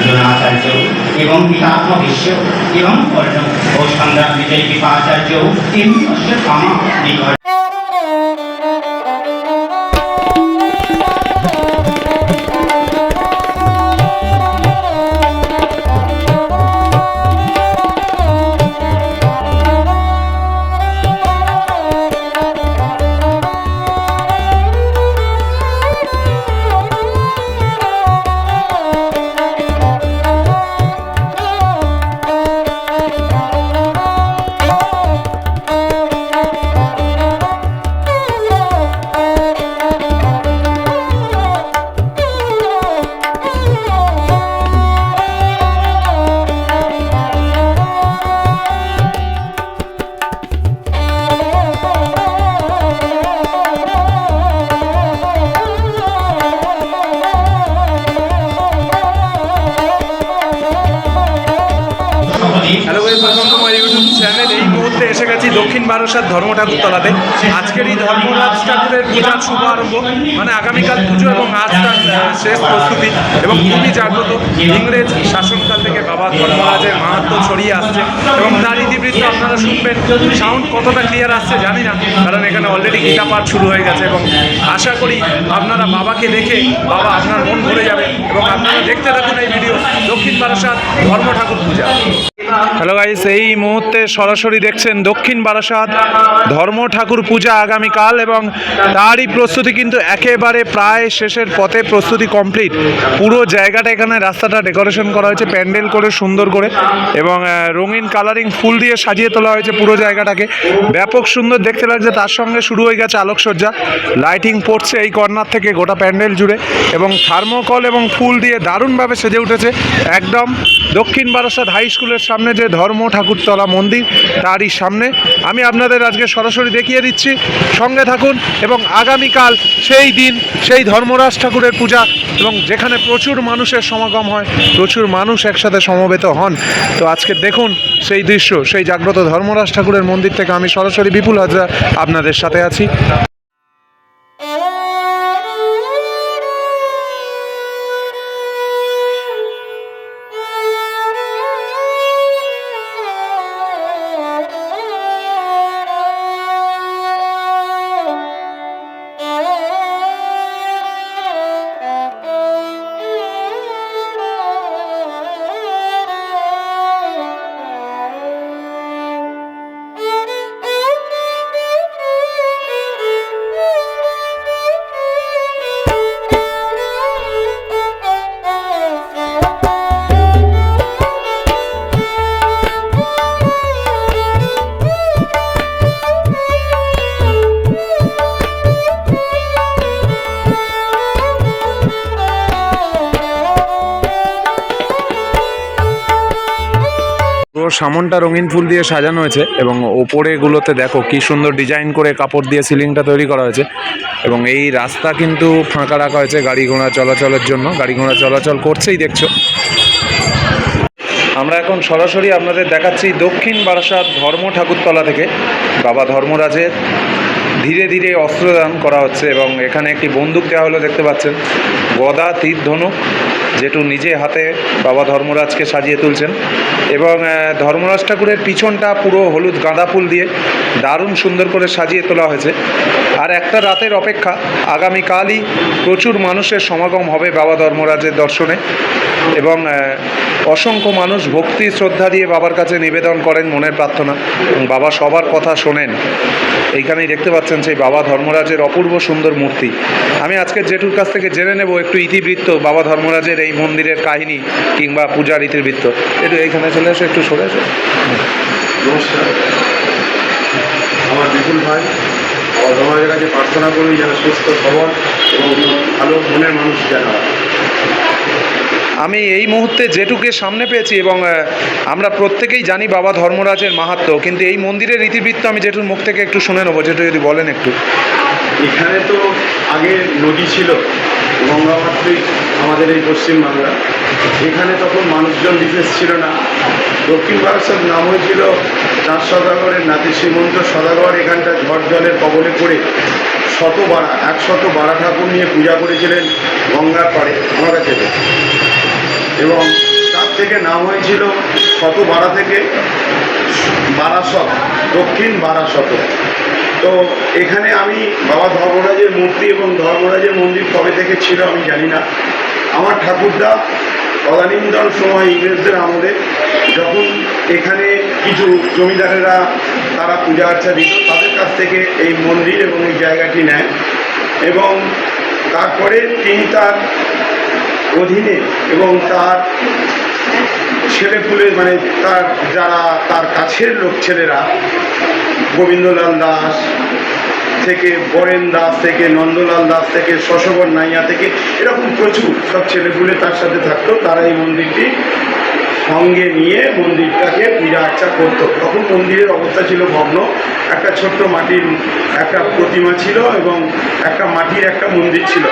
দ্রোণাচার্য এবং পিতাত্ম বিশ্ব এবং কর্ণ ও সংগ্রাম বিজয় কৃপাচার্য তিনি অশ্ব এসে গেছি দক্ষিণ বারোসার ধর্ম ঠাকুরতলাতে আজকের এই ধর্মরাজ ঠাকুরের পূজার শুভ আরম্ভ। মানে আগামীকাল পুজো এবং আজ তার শেষ প্রস্তুতি এবং খুবই জাগ্রত ইংরেজ শাসনকাল বাবা ধর্মরাজের মাহাত্ম ছড়িয়ে আসছে এবং তার ইতিবৃত্ত আপনারা শুনবেন। সাউন্ড কতটা ক্লিয়ার আসছে জানি না, কারণ এখানে অলরেডি গীতা পাঠ শুরু হয়ে গেছে এবং আশা করি আপনারা বাবাকে দেখে বাবা আপনার মন ভরে যাবে এবং আপনারা দেখতে থাকুন এই ভিডিও দক্ষিণ বারাসাত ধর্ম ঠাকুর পূজা। হ্যালো গাইস এই মুহূর্তে সরাসরি দেখছেন দক্ষিণ বারাসাত ধর্ম ঠাকুর পূজা আগামীকাল এবং তারই প্রস্তুতি কিন্তু একেবারে প্রায় শেষের পথে প্রস্তুতি কমপ্লিট পুরো জায়গাটা এখানে রাস্তাটা ডেকোরেশন করা হয়েছে, প্যান্ডেল করে সুন্দর করে এবং রঙিন কালারিং ফুল দিয়ে সাজিয়ে তোলা হয়েছে পুরো জায়গাটাকে। ব্যাপক সুন্দর দেখতে লাগছে, তার সঙ্গে শুরু হয়ে গেছে আলোকসজ্জা। লাইটিং পড়ছে এই কর্নার থেকে গোটা প্যান্ডেল জুড়ে এবং থার্মোকল এবং ফুল দিয়ে দারুণভাবে সেজে উঠেছে। একদম দক্ষিণ বারাসাত হাই স্কুলের সামনে যে ধর্ম ঠাকুরতলা মন্দির, তারই সামনে। আমি আপনাদের আজকে সরাসরি দেখিয়ে দিচ্ছি। সঙ্গে থাকুন এবং আগামীকাল সেই দিন সেই ধর্মরাজ ঠাকুরের পূজা এবং যেখানে প্রচুর মানুষের সমাগম হয়, প্রচুর মানুষ একসাথে সমবেত হন। তো আজকে দেখুন সেই দৃশ্য, সেই জাগ্রত ধর্মরাজ ঠাকুরের মন্দির থেকে আমি সরাসরি বিপুল হাজরা আপনাদের সাথে আছি। পুরো সামনটা রঙিন ফুল দিয়ে সাজানো হয়েছে এবং ওপরে গুলোতে দেখো কি সুন্দর ডিজাইন করে কাপড় দিয়ে সিলিংটা তৈরি করা হয়েছে। এবং এই রাস্তা কিন্তু ফাঁকা রাখা হয়েছে গাড়ি ঘোড়া চলাচলের জন্য। গাড়ি ঘোড়া চলাচল করছেই দেখছ। আমরা এখন সরাসরি আপনাদের দেখাচ্ছি দক্ষিণ বারাসাত ধর্ম ঠাকুরতলা থেকে। বাবা ধর্মরাজের ধীরে ধীরে অস্ত্রদান করা হচ্ছে এবং এখানে একটি বন্দুক দেওয়া হলো, দেখতে পাচ্ছেন। গদা তীর ধনুক, যেটু নিজে হাতে বাবা ধর্মরাজকে সাজিয়ে তুলছেন। এবং ধর্মরাজ ঠাকুরের পিছনটা পুরো হলুদ গাঁদা ফুল দিয়ে দারুণ সুন্দর করে সাজিয়ে তোলা হয়েছে। আর একটা রাতের অপেক্ষা, আগামীকালই প্রচুর মানুষের সমাগম হবে বাবা ধর্মরাজের দর্শনে। এবং অসংখ্য মানুষ ভক্তি, শ্রদ্ধা দিয়ে বাবার কাছে নিবেদন করেন মনের প্রার্থনা। এবং বাবা সবার কথা শোনেন। এইখানেই দেখতে পাচ্ছেন সেই বাবা ধর্মরাজের অপূর্ব সুন্দর মূর্তি। আমি আজকে জেঠুর কাছ থেকে জেনে নেব একটু ইতিবৃত্ত বাবা ধর্মরাজের এই মন্দিরের কাহিনী কিংবা পূজার ইতিবৃত্ত। একটু এইখানে চলে এসো, একটু সরে এসো। নমস্কার। আমার বিপুল ভাই সমাজের কাছে প্রার্থনা করি যেন সুস্থ সবল এবং ভালো মনের মানুষ যেন। আমি এই মুহূর্তে জেঠুকে সামনে পেয়েছি এবং আমরা প্রত্যেকেই জানি বাবা ধর্মরাজের মাহাত্ম্য কিন্তু এই মন্দিরের ইতিবৃত্ত আমি জেঠুর মুখ থেকে একটু শুনে নেব। জেঠু, যদি বলেন একটু। এখানে তো আগে নদী ছিল গঙ্গামাত্রিক আমাদের এই পশ্চিমবাংলা এখানে তখন মানুষজন বিশেষ ছিল না। দক্ষিণ ভারতের নাম হয়েছিল চাঁদ সদাগরের নাতি শ্রীমন্ত সদাগর, এখানটা ঝড় জলের কবলে পড়ে শত বাড়া একশত বাড়া ঠাকুর নিয়ে পূজা করেছিলেন গঙ্গার পাড়ে, আমার কাছে। এবং তার থেকে নাম হয়েছিল শত বাড়া থেকে? বারাসত, দক্ষিণ বারাসত। তো এখানে আমি বাবা ধর্মরাজের মূর্তি এবং ধর্মরাজের মন্দির কবে থেকে ছিল আমি জানি না। আমার ঠাকুরদা তদানীন্তন সময় ইংরেজদের আমলে যখন এখানে কিছু জমিদারেরা তারা পূজা আর্চা দিত, তাদের কাছ থেকে এই মন্দির এবং এই জায়গাটি নেয়। এবং তারপরে তিনি তার অধীনে এবং তার ছেলেপুলে মানে তার যারা, তার কাছের লোক ছেলেরা, গোবিন্দলাল দাস থেকে বরেন দাস থেকে, নন্দলাল দাস থেকে শশবর নাইয়া থেকে, এরকম প্রচুর সব ছেলেপুলে তার সাথে থাকতো। তারা এই মন্দিরটি সঙ্গে নিয়ে মন্দিরটাকে পূজা আর্চা করতো। তখন মন্দিরের অবস্থা ছিল ভগ্ন। একটা ছোট্ট মাটির একটা প্রতিমা ছিল এবং একটা মাটির একটা মন্দির ছিল।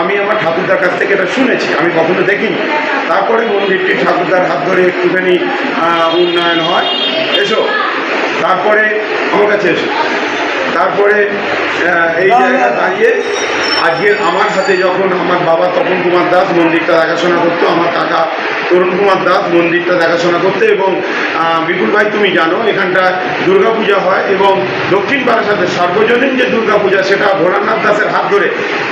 আমি আমার ঠাকুরদার কাছ থেকে এটা শুনেছি, আমি কখনো দেখিনি। তারপরে মন্দিরটি ঠাকুরদার হাত ধরে একটুখানি উন্নয়ন হয়। এসো। তারপরে আমার কাছে এসো। তারপরে এই জায়গা দাঁড়িয়ে আজকে আমার সাথে যখন আমার বাবা তপন কুমার দাস মন্দিরটা দেখাশোনা করতো, আমার কাকা তরুণ কুমার দাস মন্দিরটা দেখাশোনা করতে এবং বিপুল ভাই তুমি জানো, এখানটা দুর্গাপূজা হয় এবং দক্ষিণ বারাসাতে সার্বজনীন যে দুর্গাপূজা, সেটা ভোলানাথ দাসের হাত ধরে,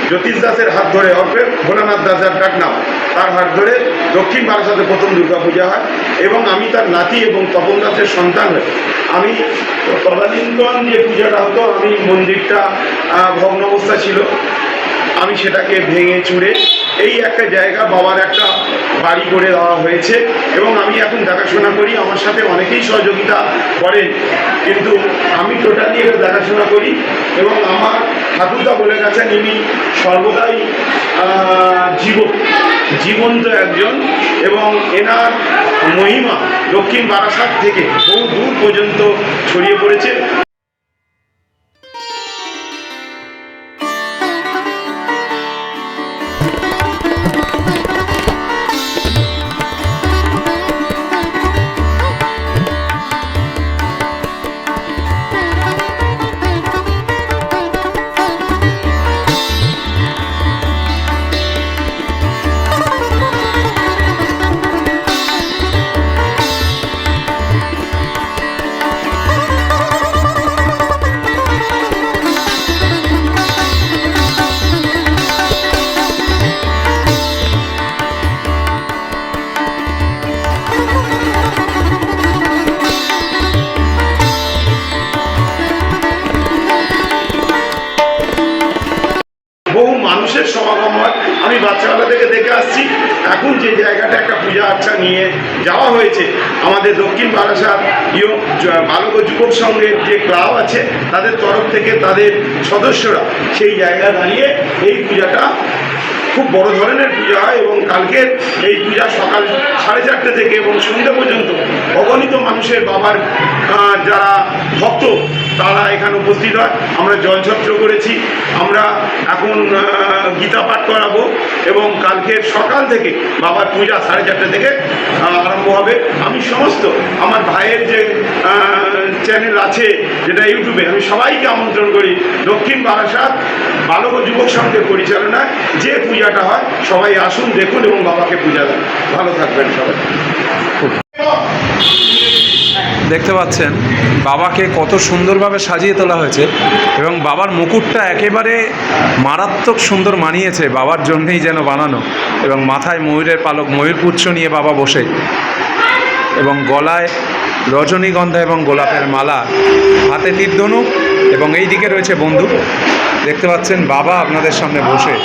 জ্যোতিষ দাসের হাত ধরে অর্পে ভোলানাথ দাসের ডাকনাম তার হাত ধরে দক্ষিণ বারাসাতে প্রথম দুর্গাপূজা হয় এবং আমি তার নাতি এবং তপন দাসের সন্তান হয়ে, আমি তদানীন্তন যে পূজাটা হতো, আমি মন্দিরটা ভগ্ন অবস্থা ছিল। আমি সেটাকে ভেঙে চুড়ে এই একটা জায়গা বাবার একটা বাড়ি করে দেওয়া হয়েছে এবং আমি এখন দেখাশোনা করি, আমার সাথে অনেকেই সহযোগিতা করেন। কিন্তু আমি টোটালি এটা দেখাশোনা করি এবং আমার ঠাকুরদা বলে গেছেন, ইনি সর্বদাই জীব জীবন্ত একজন এবং এনার মহিমা দক্ষিণ বারাসাত থেকে বহু দূর পর্যন্ত ছড়িয়ে পড়েছে। মানুষের সমাগম হয়। আমি বাচ্চাবেলা থেকে দেখে আসছি। এখন যে জায়গাটা একটা পূজা আর্চা নিয়ে যাওয়া হয়েছে, আমাদের দক্ষিণ বারাসাত বালক ও যুবক সংঘের যে ক্লাব আছে, তাদের তরফ থেকে তাদের সদস্যরা সেই জায়গা দাঁড়িয়ে এই পূজাটা খুব বড় ধরনের পূজা হয় এবং কালকের এই পূজা সকাল সাড়ে চারটে থেকে এবং সন্ধ্যা পর্যন্ত অগণিত মানুষের বাবার যারা ভক্ত তারা এখানে উপস্থিত হয়। আমরা জলছত্র করেছি। আমরা এখন গীতা পাঠ করাবো এবং কালকের সকাল থেকে বাবার পূজা সাড়ে চারটে থেকে আরম্ভ হবে। আমি সমস্ত আমার ভাইয়ের যে চ্যানেল আছে যেটা ইউটিউবে, আমি সবাইকে আমন্ত্রণ করি দক্ষিণ বারাসাত বালক যুবক সংঘের পরিচালনায়। যে পূজাটা হয়, সবাই আসুন, দেখুন এবং বাবাকে পূজা দেন। ভালো থাকবেন সবাই। দেখতে পাচ্ছেন, বাবাকে কত সুন্দরভাবে সাজিয়ে তোলা হয়েছে এবং বাবার মুকুটটা একেবারে মারাত্মক সুন্দর মানিয়েছে বাবার জন্যেই যেন বানানো এবং মাথায় ময়ূরের পালক, ময়ূর পুচ্ছ নিয়ে বাবা বসে এবং গলায় রজনীগন্ধা এবং গোলাপের মালা, হাতে তীরধনুক এবং এই দিকে রয়েছে বন্দুক। দেখতে পাচ্ছেন বাবা আপনাদের সামনে বসে।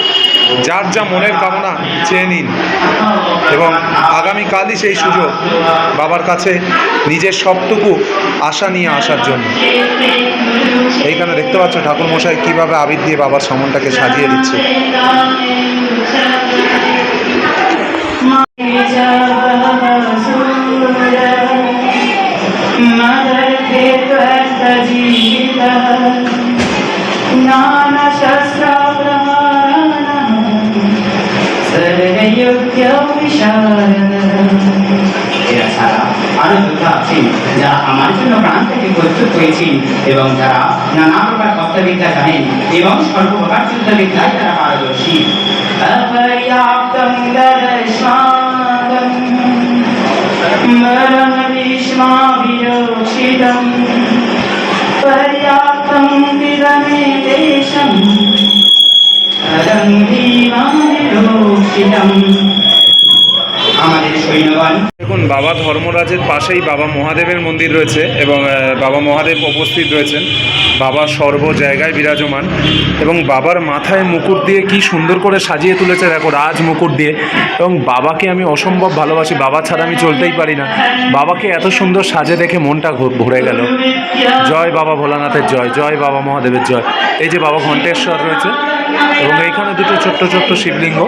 যার যা মনের কামনা, চেয়ে নিন। এবং আগামীকালই সেই সুযোগ বাবার কাছে নিজের সবটুকু আশা নিয়ে আসার জন্য। এইখানে দেখতে পাচ্ছ ঠাকুর মশাই কীভাবে আবির দিয়ে বাবার সমনটাকে সাজিয়ে দিচ্ছে। এরা ছাড়া আরো যোদ্ধা আছেন যারা আমার জন্য প্রাণ থেকে প্রস্তুত হয়েছেন এবং যারা নানা প্রকার কর্তবিদ্যা জানেন এবং সর্বপ্রকার যুদ্ধবিদ্যায় তারা পারদর্শী অপর্যাপ্তং দর্শনাদং মরণ ভীষ্মাভিরোক্ষিতং पर्याप्तं विदमे বাবা ধর্মরাজের পাশেই বাবা মহাদেবের মন্দির রয়েছে এবং বাবা মহাদেব উপস্থিত রয়েছেন। বাবা সর্ব জায়গায় বিরাজমান এবং বাবার মাথায় মুকুট দিয়ে কি সুন্দর করে সাজিয়ে তুলেছে দেখো, রাজ মুকুট দিয়ে। এবং বাবাকে আমি অসম্ভব ভালোবাসি, বাবা ছাড়া আমি চলতেই পারি না। বাবাকে এত সুন্দর সাজে দেখে মনটা ভরে গেল। জয় বাবা ভোলানাথের জয় জয় বাবা মহাদেবের জয়। এই যে বাবা ঘণ্টেশ্বর রয়েছে এবং এইখানে দুটো ছোট্ট ছোট্ট শিবলিঙ্গ।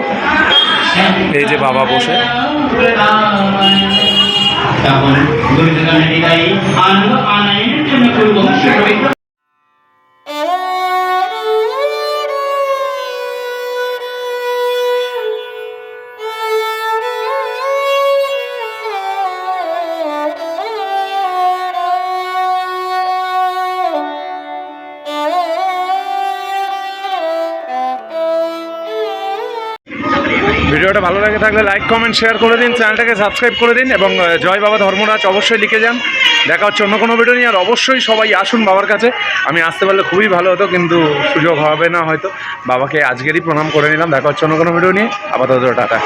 এই যে বাবা বসে। তখন ভিডিওটা ভালো লাগে থাকলে লাইক কমেন্ট শেয়ার করে দিন চ্যানেলটাকে সাবস্ক্রাইব করে দিন এবং জয় বাবা ধর্মরাজ অবশ্যই লিখে যান। দেখা হচ্ছে অন্য কোনো ভিডিও নিয়ে আর অবশ্যই সবাই আসুন বাবার কাছে। আমি আসতে পারলে খুবই ভালো হতো, কিন্তু সুযোগ হবে না হয়তো। বাবাকে আজকেরই প্রণাম করে নিলাম। দেখা হচ্ছে অন্য কোনো ভিডিও নিয়ে। আপাতত টাটা।